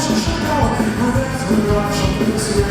Наші шукали, мене збирав, щоб ти свій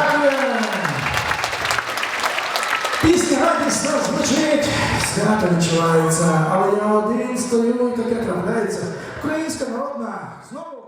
Далі. Пісня радісно звучить, свято відчувається, але я один стою, і таке трапляється. Українська народна знову.